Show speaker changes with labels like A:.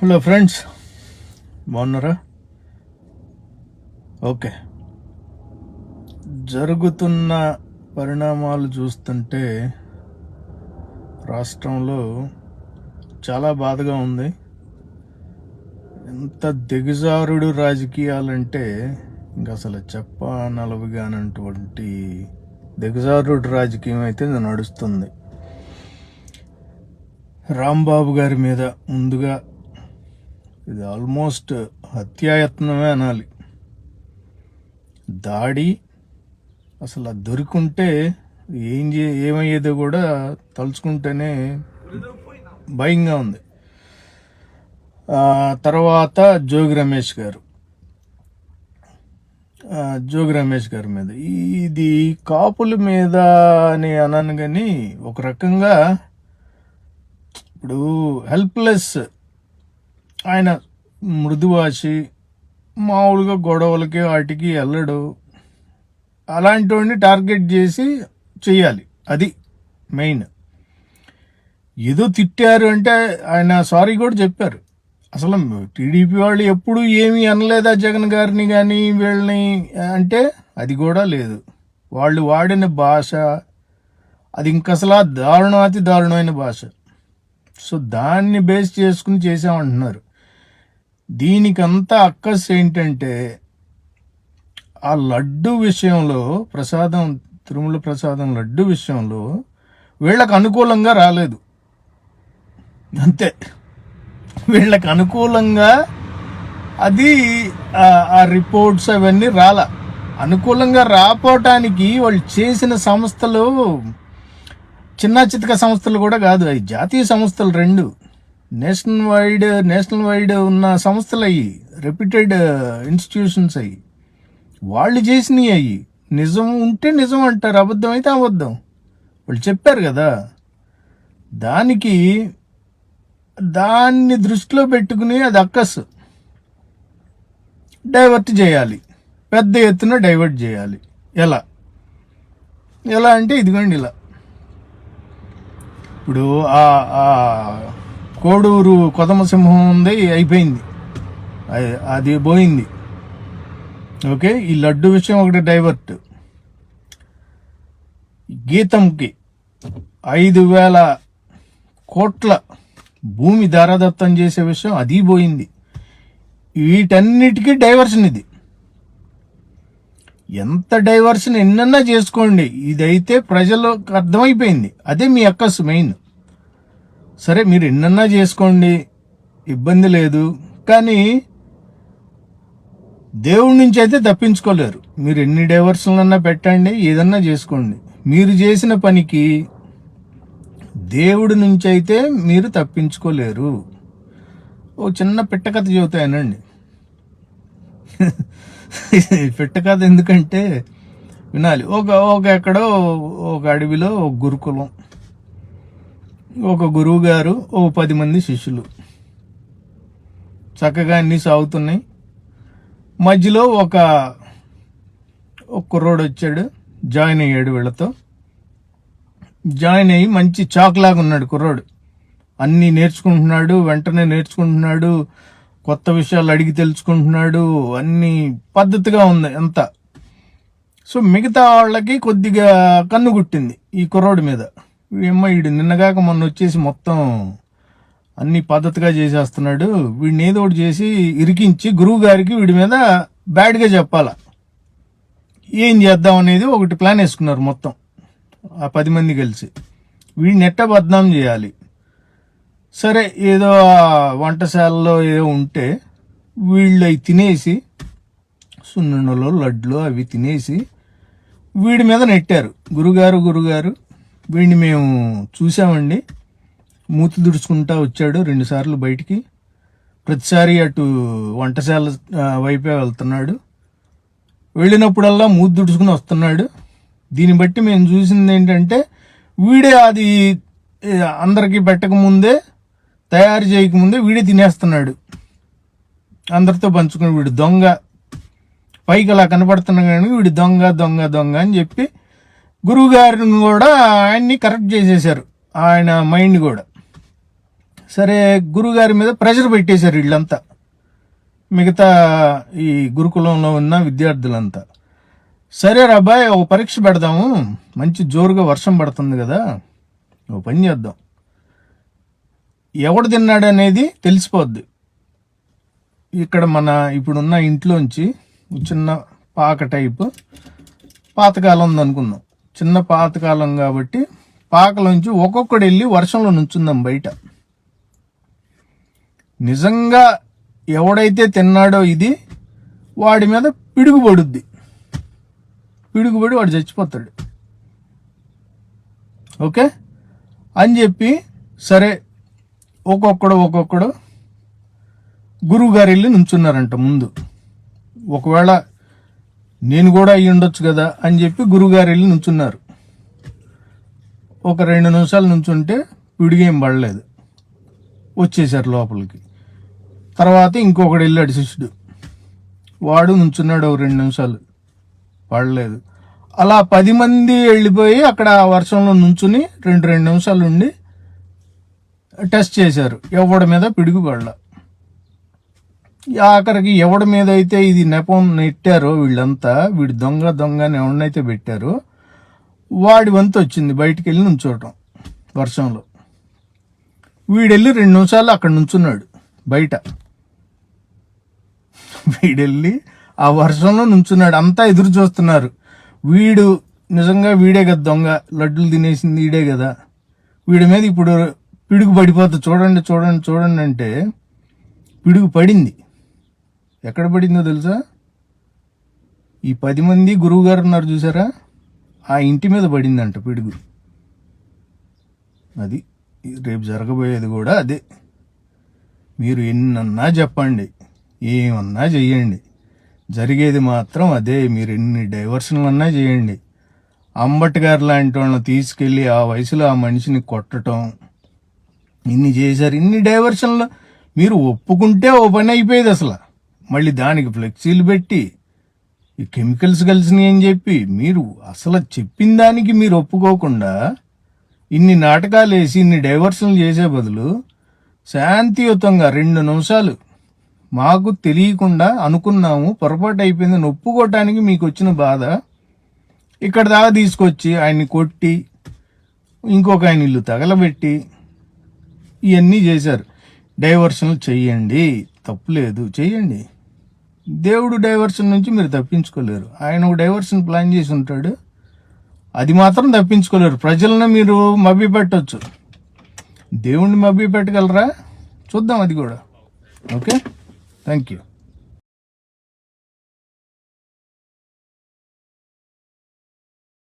A: Hello friends బాగున్నారా? Okay జరుగుతున్న పరిణామాలు చూస్తుంటే రాష్ట్రంలో చాలా బాధగా ఉంది. ఎంత దిగజారుడు రాజకీయాలంటే ఇంకా అసలు చెప్పనలవిగానటువంటి దిగజారుడు రాజకీయం అయితే నడుస్తుంది. రాంబాబు గారి మీద ముందుగా ఇది ఆల్మోస్ట్ హత్యాయత్నమే అనాలి. దాడి అసలు అది దొరికుంటే ఏం చే ఏమయ్యేదో కూడా తలుచుకుంటేనే భయంగా ఉంది. తర్వాత జోగి రమేష్ గారు. జోగి రమేష్ గారి మీద. ఇది కాపుల మీద అని అన్నాను కానీ ఒక రకంగా ఇప్పుడు హెల్ప్లెస్ ఆయన మృదువాసి మామూలుగా గొడవలకి వాటికి వెళ్ళడు అలాంటి వాడిని టార్గెట్ చేసి చేయాలి అది మెయిన్. ఏదో తిట్టారు అంటే ఆయన సారీ కూడా చెప్పారు. అసలు టీడీపీ వాళ్ళు ఎప్పుడు ఏమీ అనలేదా జగన్ గారిని కానీ వీళ్ళని అంటే అది కూడా లేదు. వాళ్ళు వాడిన భాష అది ఇంకసలా దారుణం అతి దారుణమైన భాష. సో దాన్ని బేస్ చేసుకుని చేసామంటున్నారు దీనికంతా అక్కస్ ఏంటంటే ఆ లడ్డు విషయంలో ప్రసాదం తిరుమల ప్రసాదం లడ్డు విషయంలో వీళ్ళకు అనుకూలంగా రాలేదు. అంతే. వీళ్ళకి అనుకూలంగా అది ఆ- ఆ రిపోర్ట్స్ అవన్నీ రాల. అనుకూలంగా రాపోవటానికి వాళ్ళు చేసిన సంస్థలు చిన్న చితక సంస్థలు కూడా కాదు అవి జాతీయ సంస్థలు రెండు. నేషనల్ వైడ్ నేషనల్ వైడ్ ఉన్న సంస్థలు అయ్యి రెప్యూటెడ్ ఇన్స్టిట్యూషన్స్ అయ్యి. వాళ్ళు చేసినవి అయ్యి. నిజం ఉంటే నిజం అంటారు అబద్ధం అయితే అబద్ధం. వాళ్ళు చెప్పారు కదా. దానికి దాన్ని దృష్టిలో పెట్టుకుని అది అక్కస్. డైవర్ట్ చేయాలి. పెద్ద ఎత్తున డైవర్ట్ చేయాలి. ఎలా? ఎలా అంటే ఇదిగోండి ఇలా. ఇప్పుడు ఆ ఆ కోడూరు కొదమ సింహం ఉంది అయిపోయింది. అది- అది పోయింది. ఓకే ఈ లడ్డు విషయం ఒకటి డైవర్ట్. గీతంకి ఐదు వేల కోట్ల భూమి దారాదత్తం చేసే విషయం అది పోయింది. వీటన్నిటికీ డైవర్షన్ ఇది. ఎంత డైవర్షన్ ఎన్నన్నా చేసుకోండి. ఇదైతే ప్రజలకు అర్థమైపోయింది. అదే మీ అక్కస్ మెయిన్. సరే మీరు ఎన్నన్నా చేసుకోండి. ఇబ్బంది లేదు. కానీ దేవుడి నుంచి అయితే తప్పించుకోలేరు. మీరు ఎన్ని డైవర్షన్లన్నా పెట్టండి ఏదన్నా చేసుకోండి. మీరు చేసిన పనికి దేవుడి నుంచి అయితే మీరు తప్పించుకోలేరు. ఓ చిన్న పిట్టకథ చెబుతాయనండి ఎందుకంటే వినాలి. ఒక ఒక ఎక్కడో ఒక అడవిలో ఒక గురుకులం. ఒక గురువు గారు ఓ పది మంది శిష్యులు. చక్కగా అన్నీ సాగుతున్నాయి. మధ్యలో ఒక ఒక కుర్రోడు వచ్చాడు జాయిన్ అయ్యాడు వీళ్ళతో. జాయిన్ అయ్యి మంచి చాక్లాగా ఉన్నాడు కుర్రోడు. అన్నీ నేర్చుకుంటున్నాడు వెంటనే నేర్చుకుంటున్నాడు కొత్త విషయాలు అడిగి తెలుసుకుంటున్నాడు అన్ని పద్ధతిగా ఉంది అంతా. సో మిగతా వాళ్ళకి కొద్దిగా కన్ను గుట్టింది ఈ కుర్రోడి మీద. ఏమో వీడు నిన్నగాక మొన్న వచ్చేసి మొత్తం అన్ని పద్ధతిగా చేసేస్తున్నాడు. వీడిని ఏదో ఒకటి చేసి ఇరికించి గురువు గారికి వీడి మీద బ్యాడ్గా చెప్పాల. ఏం చేద్దాం అనేది ఒకటి ప్లాన్ వేసుకున్నారు మొత్తం ఆ పది మంది కలిసి. వీడిని నెట్ట బద్నాం చేయాలి? సరే ఏదో వంటశాలలో ఏదో ఉంటే వీళ్ళు అవి తినేసి సున్నుండలో లడ్లు అవి తినేసి వీడి మీద నెట్టారు. గురుగారు గురుగారు వీడిని మేము చూసామండి. మూతి దుడుచుకుంటా వచ్చాడు రెండుసార్లు బయటికి. ప్రతిసారి అటు వంటశాల వైపే వెళ్తున్నాడు. వెళ్ళినప్పుడల్లా మూతి దుడుచుకుని వస్తున్నాడు. దీన్ని బట్టి మేము చూసింది ఏంటంటే వీడే అది అందరికీ పెట్టకముందే తయారు చేయకముందే వీడే తినేస్తున్నాడు. అందరితో పంచుకుని వీడు దొంగ. పైకి అలా కనపడుతున్నా కానీ వీడు దొంగ దొంగ దొంగ అని చెప్పి గురువు గారిని కూడా ఆయన్ని కరెక్ట్ చేసేశారు. ఆయన మైండ్ కూడా. సరే గురుగారి మీద ప్రెషర్ పెట్టేశారు వీళ్ళంతా. మిగతా ఈ గురుకులంలో ఉన్న విద్యార్థులంతా. సరే రాబాయ్ ఒక పరీక్ష పెడదాము. మంచి జోరుగా వర్షం పడుతుంది కదా. ఓ పని చేద్దాం. ఎవడు తిన్నాడు అనేది తెలిసిపోద్ది. ఇక్కడ మన ఇప్పుడున్న ఇంట్లోంచి చిన్న పాక టైపు పాతకాలం ఉంది అనుకుందాం చిన్న పాతకాలం కాబట్టి పాకలోంచి ఒక్కొక్కడు వెళ్ళి వర్షంలో నుంచుందాం బయట. నిజంగా ఎవడైతే తిన్నాడో ఇది వాడి మీద పిడుగుపడుద్ది. పిడుగుబడి పిడుగుపడి వాడు చచ్చిపోతాడు. ఓకే? అని చెప్పి సరే ఒక్కొక్కడు ఒక్కొక్కడు గురువు గారు వెళ్ళి నుంచున్నారంట ముందు. ఒకవేళ నేను కూడా అయ్యి ఉండొచ్చు కదా అని చెప్పి గురుగారు వెళ్ళి నుంచున్నారు. ఒక రెండు నిమిషాలు నుంచుంటే పిడిగేం పడలేదు. వచ్చేసారు లోపలికి. తర్వాత ఇంకొకడు వెళ్ళాడు శిష్యుడు. వాడు నుంచున్నాడు ఒక రెండు నిమిషాలు. పడలేదు. అలా పది మంది వెళ్ళిపోయి అక్కడ వర్షంలో నుంచుని రెండు రెండు నిమిషాలు ఉండి టెస్ట్ చేశారు. ఎవడి మీద పిడుగు పడల. ఆఖరికి ఎవడి మీద అయితే ఇది నెపం నెట్టారో వీళ్ళంతా వీడు దొంగ దొంగ అని ఎవడినైతే పెట్టారో వాడి వంతు వచ్చింది బయటికి వెళ్ళి నుంచోటం వర్షంలో. వీడెళ్ళి రెండు నిమిషాలు అక్కడ నుంచున్నాడు బయట. వీడెళ్ళి ఆ వర్షంలో నుంచున్నాడు. అంతా ఎదురు చూస్తున్నారు. వీడు నిజంగా వీడే కదా దొంగ. లడ్డులు తినేసింది వీడే కదా. వీడి మీద ఇప్పుడు పిడుగు పడిపోతుంది చూడండి చూడండి చూడండి అంటే పిడుగు పడింది. ఎక్కడ పడిందో తెలుసా? ఈ పది మంది గురువు గారు ఉన్నారు చూసారా? ఆ ఇంటి మీద పడిందంట పిడుగు. అది రేపు జరగబోయేది కూడా అదే. మీరు ఎన్నన్నా చెప్పండి ఏమన్నా చెయ్యండి. జరిగేది మాత్రం అదే మీరు ఎన్ని డైవర్షన్లు అన్నా చేయండి అంబట్ గారు లాంటి వాళ్ళని తీసుకెళ్ళి ఆ వయసులో ఆ మనిషిని కొట్టడం ఇన్ని చేశారు ఇన్ని డైవర్షన్లు మీరు ఒప్పుకుంటే ఓ పని అయిపోయేది అసలు. మళ్ళీ దానికి ఫ్లెక్సీలు పెట్టి ఈ కెమికల్స్ కలిసినాయి అని చెప్పి మీరు అసలు చెప్పిన దానికి మీరు ఒప్పుకోకుండా ఇన్ని నాటకాలు వేసి ఇన్ని డైవర్షన్లు చేసే బదులు శాంతియుతంగా రెండు నిమిషాలు మాకు తెలియకుండా అనుకున్నాము పొరపాటు అయిపోయిందని ఒప్పుకోవటానికి మీకు వచ్చిన బాధ. ఇక్కడ దాకా తీసుకొచ్చి ఆయన్ని కొట్టి ఇంకొక ఆయన ఇల్లు తగలబెట్టి ఇవన్నీ చేశారు. డైవర్షన్లు చెయ్యండి తప్పులేదు చెయ్యండి. దేవుడు డైవర్షన్ నుంచి మీరు తప్పించుకోలేరు. ఆయన ఒక డైవర్షన్ ప్లాన్ చేసి ఉంటాడు. అది మాత్రం తప్పించుకోలేరు. ప్రజలను మీరు మభ్య పెట్టచ్చు దేవుణ్ణి మభ్య పెట్టగలరా చూద్దాం అది కూడా. Okay thank you